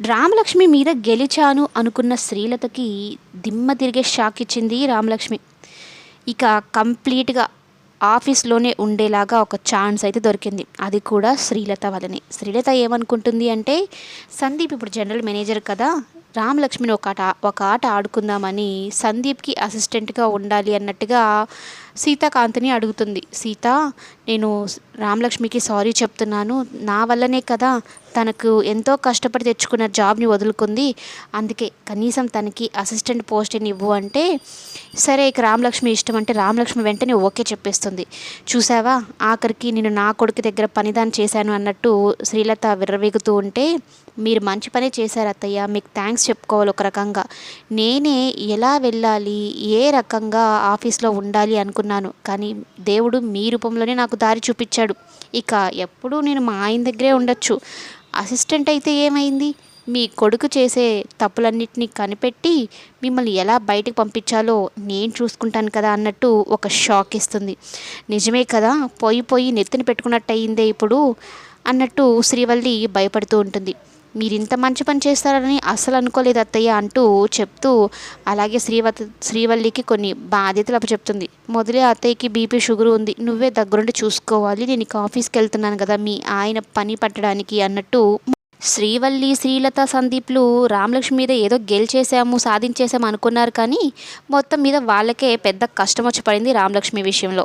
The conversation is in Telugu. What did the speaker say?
రామలక్ష్మి మీద గెలిచాను అనుకున్న శ్రీలతకి దిమ్మ తిరిగే షాక్ ఇచ్చింది రామలక్ష్మి. ఇక కంప్లీట్గా ఆఫీస్లోనే ఉండేలాగా ఒక ఛాన్స్ అయితే దొరికింది. అది కూడా శ్రీలత వలనే శ్రీలత ఏమనుకుంటుంది అంటే సందీప్ ఇప్పుడు జనరల్ మేనేజర్ కదా రామలక్ష్మిని ఒక ఆట ఒక ఆట ఆడుకుందామని సందీప్కి అసిస్టెంట్గా ఉండాలి అన్నట్టుగా సీతాకాంతిని అడుగుతుంది. సీత నేను రామలక్ష్మికి సారీ చెప్తున్నాను. నా వల్లనే కదా తనకు ఎంతో కష్టపడి తెచ్చుకున్న జాబ్ని వదులుకుంది. అందుకే కనీసం తనకి అసిస్టెంట్ పోస్ట్ని ఇవ్వు అంటే సరే ఇక రామలక్ష్మి ఇష్టం అంటే రామలక్ష్మి వెంటనే ఓకే చెప్పేస్తుంది. చూసావా? ఆఖరికి నేను నా కొడుకు దగ్గర పనిదాన్ని చేశాను అన్నట్టు శ్రీలత విర్రవేగుతూ ఉంటే మీరు మంచి పని చేశారు అత్తయ్య. మీకు థ్యాంక్స్ చెప్పుకోవాలి ఒక రకంగా. నేనే ఎలా వెళ్ళాలి? ఏ రకంగా ఆఫీస్లో ఉండాలి అనుకున్నాను. కానీ దేవుడు మీ రూపంలోనే నాకు దారి చూపించాడు. ఇక ఎప్పుడూ నేను మా ఆయన దగ్గరే ఉండొచ్చు. అసిస్టెంట్ అయితే ఏమైంది? మీ కొడుకు చేసే తప్పులన్నిటినీ కనిపెట్టి మిమ్మల్ని ఎలా బయటకు పంపించాలో నేను చూసుకుంటాను కదా అన్నట్టు ఒక షాక్ ఇస్తుంది నిజమే కదా పోయి పోయి నెత్తిన పెట్టుకున్నట్టు అయిందే ఇప్పుడు అన్నట్టు శ్రీవల్లి భయపడుతూ ఉంటుంది. మీరు ఇంత మంచి పని చేస్తారని అస్సలు అనుకోలేదు అత్తయ్య అంటూ చెప్తూ అలాగే శ్రీవత శ్రీవల్లికి కొన్ని బాధ్యతలు అప్పచెప్తుంది. మొదలే అత్తయ్యకి బీపీ షుగర్ ఉంది. నువ్వే దగ్గరుండి చూసుకోవాలి. నేను ఇక ఆఫీస్కి వెళ్తున్నాను కదా మీ ఆయన పని పట్టడానికి అన్నట్టు శ్రీవల్లి శ్రీలత సందీప్లు రామలక్ష్మి మీద ఏదో గెలిచేసాము సాధించేసాము అనుకున్నారు కానీ మొత్తం మీద వాళ్ళకే పెద్ద కష్టం వచ్చి పడింది రామలక్ష్మి విషయంలో.